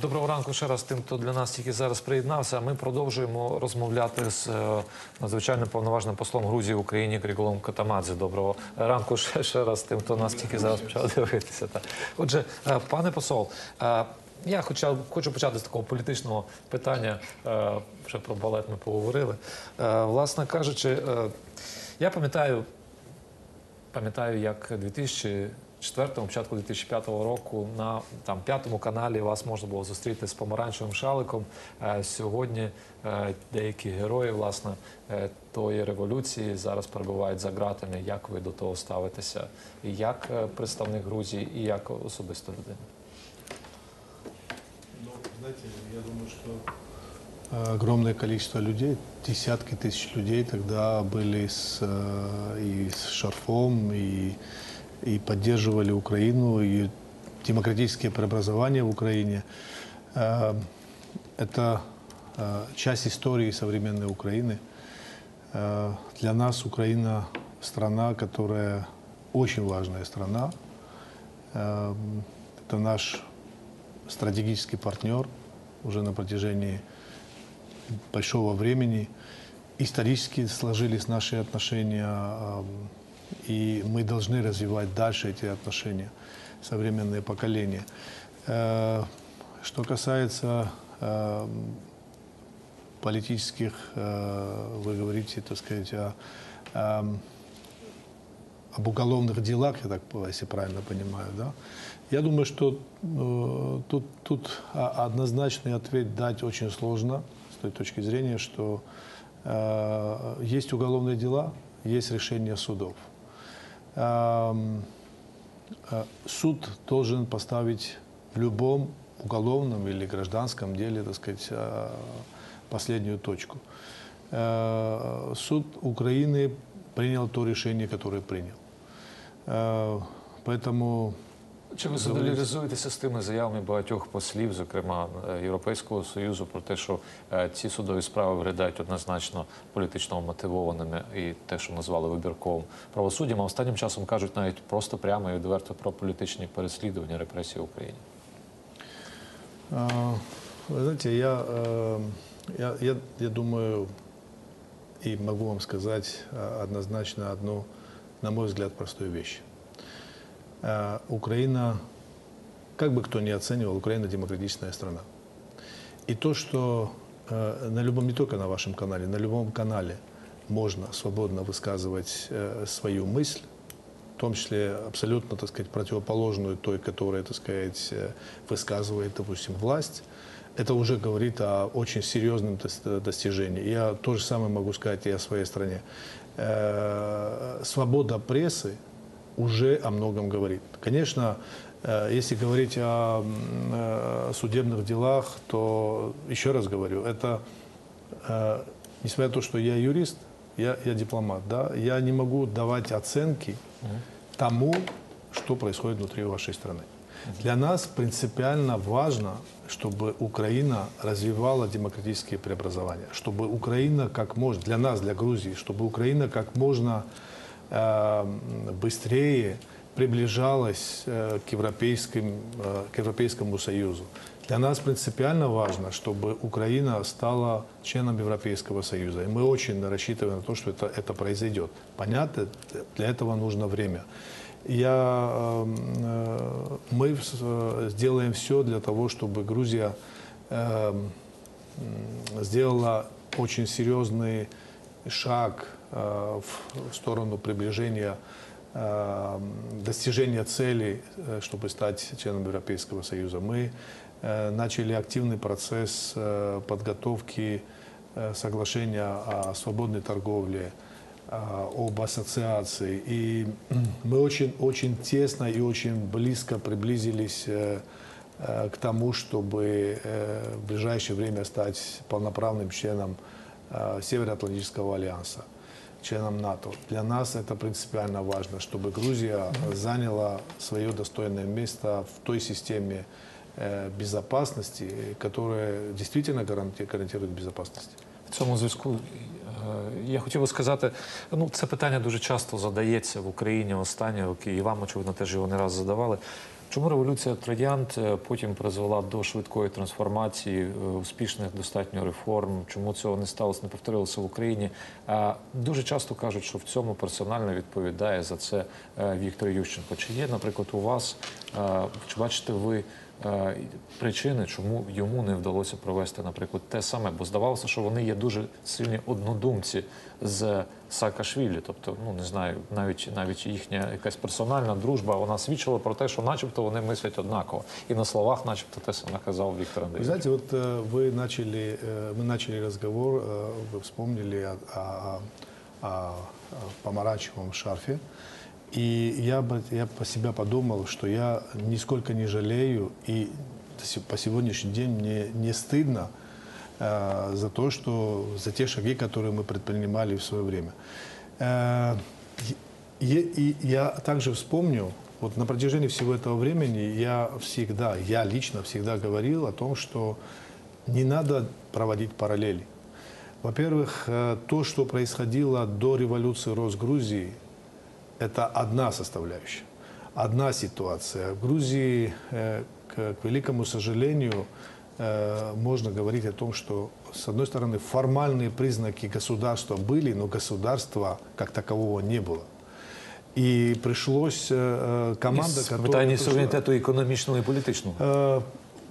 Доброго ранку ще раз тим, хто для нас тільки зараз приєднався. Ми продовжуємо розмовляти з е, надзвичайним повноважним послом Грузії в Україні Григолом Катамадзе. Доброго ранку ще, раз тим, хто нас тільки зараз почав дивитися. Отже, е, пане посол, е, я хоча, хочу почати з такого політичного питання. Вже про балет ми поговорили. Власне кажучи, я пам'ятаю, пам'ятаю, як 2004 початку 2005 року на там п'ятому каналі вас можна було зустріти з помаранчевим шаликом. Е, Сьогодні е, деякі герої власне е, тої революції зараз перебувають за ґратами. Як ви до того ставитеся? І як е, представник Грузії, і як особиста людина? Ну, знаете, я думаю, что э, огромное количество людей, десятки тысяч людей тогда были с, э, и с шарфом, и, и поддерживали Украину, и демократические преобразования в Украине. Э, Это э, часть истории современной Украины. Э, Для нас Украина страна, которая очень важная страна. Это наш стратегический партнер уже на протяжении большого времени. Исторически сложились наши отношения, и мы должны развивать дальше эти отношения, современные поколения. Э, Что касается ам, политических, э, вы говорите, так сказать, о, ам, об уголовных делах, я так, если правильно понимаю, да? Я думаю, что э, тут, тут однозначный ответ дать очень сложно с той точки зрения, что э, есть уголовные дела, есть решения судов. Э, суд должен поставить в любом уголовном или гражданском деле, так сказать, э, последнюю точку. Э, Суд Украины принял то решение, которое принял. Поэтому Чи ви солідаризуєтеся з тими заявами багатьох послів, зокрема е, Європейського союзу, про те, що е, ці судові справи виглядають однозначно політично мотивованими і те, що назвали вибірковим правосуддям, а останнім часом кажуть навіть просто прямо і відверто про політичні переслідування репресії в Україні. Э, Вы знаете, я, э, я, я, я думаю и могу вам сказать э, однозначно одну, на мой взгляд, простую вещь. Э, Украина, как бы кто ни оценивал, Украина демократичная страна. И то, что э, на любом, не только на вашем канале, на любом канале можно свободно высказывать э, свою мысль, в том числе абсолютно, так сказать, противоположную той, которая, так сказать, высказывает, допустим, власть, это уже говорит о очень серьезном дос- достижении. Я то же самое могу сказать и о своей стране. Свобода прессы уже о многом говорит. Конечно, э, если говорить о э, судебных делах, то еще раз говорю, это э, несмотря на то, что я юрист, я, я дипломат, да, я не могу давать оценки тому, что происходит внутри вашей страны. Для нас принципиально важно, чтобы Украина развивала демократические преобразования, чтобы Украина как можно, для нас, для Грузии, чтобы Украина как можно быстрее приближалась э, к, европейским, э, к Европейскому Союзу. Для нас принципиально важно, чтобы Украина стала членом Европейского Союза. И мы очень рассчитываем на то, что это, это произойдет. Понятно, для этого нужно время. Я, э, э, мы э, сделаем все для того, чтобы Грузия э, сделала очень серьезный шаг э, в в сторону приближения э, достижения целей, э, чтобы стать членом Европейского Союза. Мы э, начали активный процесс э, подготовки э, соглашения о свободной торговле, э, об ассоциации. И мы очень, очень тесно и очень близко приблизились э, э, к тому, чтобы э, в ближайшее время стать полноправным членом э, Североатлантического альянса, членом НАТО. Для нас это принципиально важно, чтобы Грузия заняла свое достойное место в той системе э, безопасности, которая действительно гаранти- гарантирует безопасность. В цьому зв'язку е, Я хотів би сказати, ну це питання дуже часто задається в Україні останні роки, і вам, очевидно, теж його не раз задавали. Чому революція троянд е, потім призвела до швидкої трансформації, е, успішних достатньо реформ? Чому цього не сталося, не повторилося в Україні? Дуже часто кажуть, що в цьому персонально відповідає за це е, Віктор Ющенко. Чи є, наприклад, у вас, чи бачите ви причини, чому йому не вдалося провести, наприклад, те саме? Бо здавалося, що вони є дуже сильні однодумці з Саакашвілі. Тобто, ну не знаю, навіть навіть їхня якась персональна дружба вона свідчила про те, що, начебто, вони мислять однаково, і на словах, начебто, те саме казав Віктор Вы Андрійович. знаете, вот э, вы начали, э, мы начали разговор, э, вы вспомнили о, о- о- о помаранчевом шарфе. И я, бы- я по себя подумал, что я нисколько не жалею, и до сих- по сегодняшний день мне не стыдно э, за то, что за те шаги, которые мы предпринимали в свое время. Э, и, и я также вспомню, вот на протяжении всего этого времени я всегда, я лично всегда говорил о том, что не надо проводить параллели. Во-первых, э, то, что происходило до революции Росгрузии, это одна составляющая, одна ситуация. В Грузии, э, к, великому сожалению, э, можно говорить о том, что, с одной стороны, формальные признаки государства были, но государства как такового не было. И пришлось э, э, команда, Із которая питання пришла- суверенітету економічного і політичного. Э,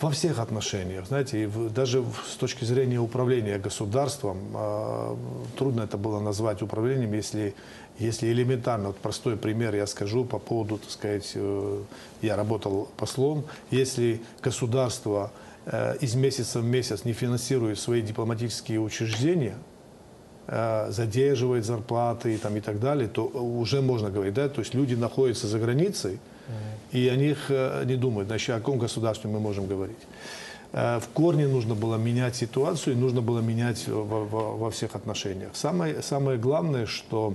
Во всех отношениях, знаете, и в- даже в- с точки зрения управления государством, э, трудно это было назвать управлением, если, если элементарно, вот простой пример я скажу по поводу, так сказать, э, я работал послом, если государство э, из месяца в месяц не финансирует свои дипломатические учреждения, э, задерживает зарплаты и, там, и так далее, то уже можно говорить, да, то есть люди находятся за границей, и о них э, не думают, значит, о каком государстве мы можем говорить. Э, В корне нужно было менять ситуацию, и нужно было менять во, во- во всех отношениях. Самое, самое главное, что,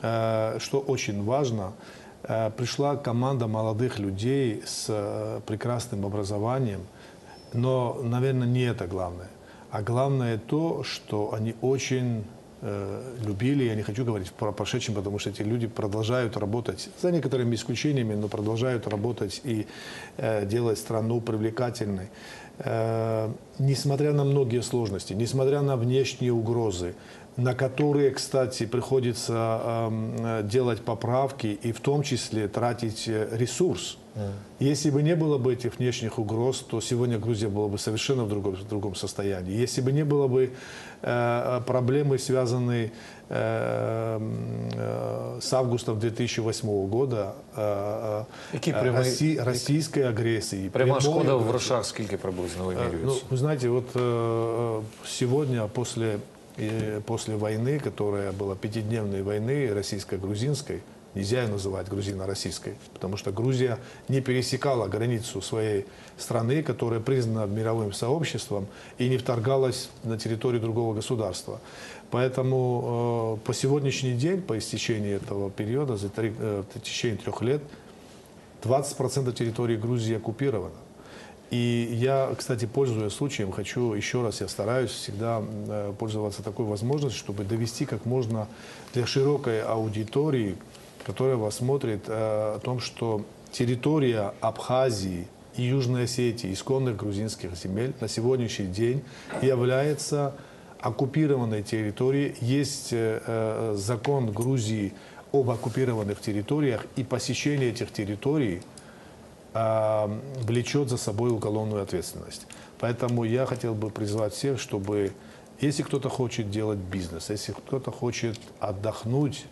э, что очень важно, э, пришла команда молодых людей с э, прекрасным образованием, но, наверное, не это главное. А главное то, что они очень э, любили, я не хочу говорить про прошедшем, потому что эти люди продолжают работать, за некоторыми исключениями, но продолжают работать и э, делать страну привлекательной. Э, несмотря на многие сложности, несмотря на внешние угрозы, на которые, кстати, приходится эм, э, делать поправки и в том числе тратить э, ресурс. Если бы не было бы этих внешних угроз, то сегодня Грузия была бы совершенно в другом, в другом состоянии. Если бы не было бы э, проблемы, связанные э, м, э, с августом 2008 года, э, э, Які э, прямі- Росси- российской агрессии, Пряма прямой шкода в агрессии. грошах скільки приблизно Э, Ну, вимірюється? вы знаете, вот э, сегодня после, э, после войны, которая была пятидневной войны российско-грузинской, нельзя ее называть грузино-российской, потому что Грузия не пересекала границу своей страны, которая признана мировым сообществом, и не вторгалась на территорию другого государства. Поэтому э, по сегодняшний день, по истечении этого периода, за три, э, в течение трех лет, 20% территории Грузии оккупировано. И я, кстати, пользуясь случаем, хочу еще раз, я стараюсь всегда э, пользоваться такой возможностью, чтобы довести как можно для широкой аудитории, которая вас смотрит, э, о том, что территория Абхазии и Южной Осетии, исконных грузинских земель, на сегодняшний день является оккупированной территорией. Есть э, закон Грузии об оккупированных территориях, и посещение этих территорий влечет за собой уголовную ответственность. Поэтому я хотел бы призвать всех, чтобы, если кто-то хочет делать бизнес, если кто-то хочет отдохнуть,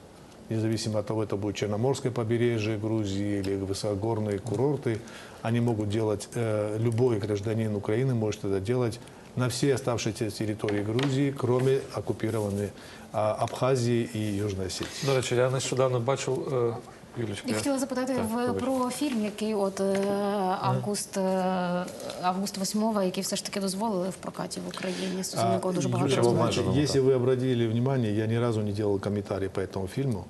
независимо от того, это будет Черноморское побережье Грузии или высокогорные курорты, они могут делать, э, любой гражданин Украины может это делать на всей оставшейся территории Грузии, кроме оккупированной а, Абхазии и Южной Осетии. До речі, я нещодавно бачив. е, Юлічка, Я хотіла запитати Так, в, вибач. про фільм, який от е, август, е, август 8 який все ж таки дозволили в прокаті в Україні. Стосовно якого дуже багато Юлия, Юлия, вы розмов. обмежено, знаете, да. если вы обратили внимание, я ни разу не делал комментарий по этому фильму.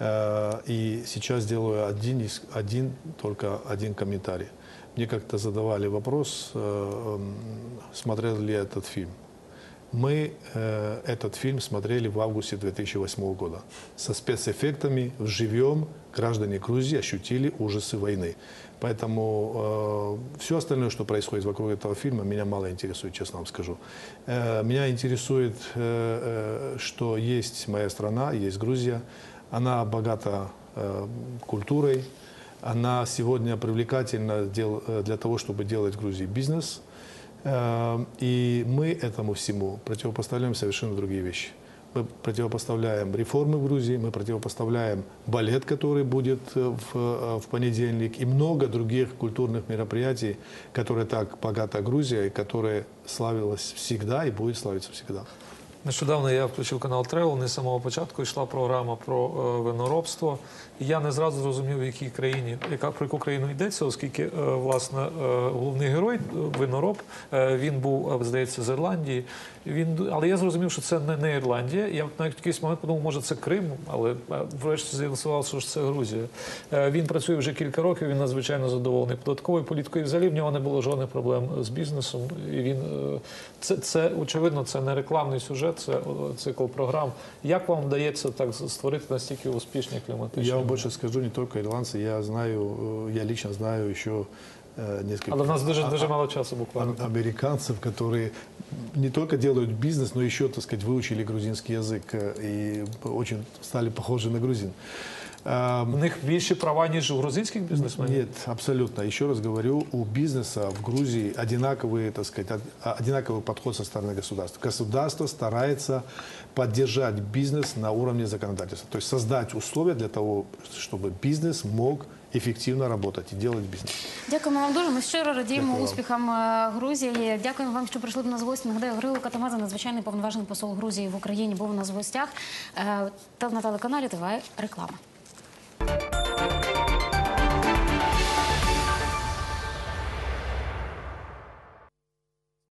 Э, И сейчас делаю один, из- один, только один комментарий. Мне как-то задавали вопрос, э, м, смотрел ли я этот фильм. Мы э, этот фильм смотрели в августе 2008 года. Со спецэффектами, вживем, граждане Грузии ощутили ужасы войны. Поэтому все остальное, что происходит вокруг этого фильма, меня мало интересует, честно вам скажу. Э, меня интересует, э, э, что есть моя страна, есть Грузия. Она богата э, культурой, она сегодня привлекательна э, для того, чтобы делать в Грузии бизнес. Э, И мы этому всему противопоставляем совершенно другие вещи. Мы противопоставляем реформы в Грузии, мы противопоставляем балет, который будет э, в, э, в понедельник, и много других культурных мероприятий, которые так богата Грузия, и которые славилась всегда и будет славиться всегда. Нещодавно я включив канал Тревел, не з самого початку йшла програма про е, виноробство. Я не зразу зрозумів, в якій країні, яка про яку країну йдеться, оскільки е, власне е, головний герой, винороб, він був, здається, з Ірландії. Він, ду- але я зрозумів, що це не, не Ірландія. Я навіть в якийсь момент подумав, може це Крим, але е, врешті з'ясувалося, що це Грузія. Е, Він працює вже кілька років, він надзвичайно задоволений податковою політикою. І взагалі в нього не було жодних проблем з бізнесом. І він е, це, це очевидно, це не рекламний сюжет, це о, цикл програм. Як вам вдається так створити настільки успішні кліматичні? Я вам больше скажу, не только ирландцы, я знаю, э, я лично знаю еще э, несколько Але в нас дуже а- дуже а- мало часу буквально. ам- американцев, которые не только делают бизнес, но еще, так сказать, выучили грузинский язык э, и очень стали похожи на грузин. А, В них більші права, ніж у грузинських бізнесменів? Нет, абсолютно. Еще раз говорю, у бизнеса в Грузии одинаковый, так сказать, од- а- одинаковый подход со стороны государства. Государство старается поддержать бизнес на уровне законодательства, то есть создать условия для того, чтобы бизнес мог эффективно работать и делать бизнес. Дякуємо вам дуже. Ми щиро радіємо Дякую успіхам е, Грузії. Дякуємо вам, що прийшли до нас в гості. Нагадаю, Грило Катамаза, надзвичайний повноважений посол Грузії в Україні, був у нас в гостях. Е, Та на телеканалі триває реклама.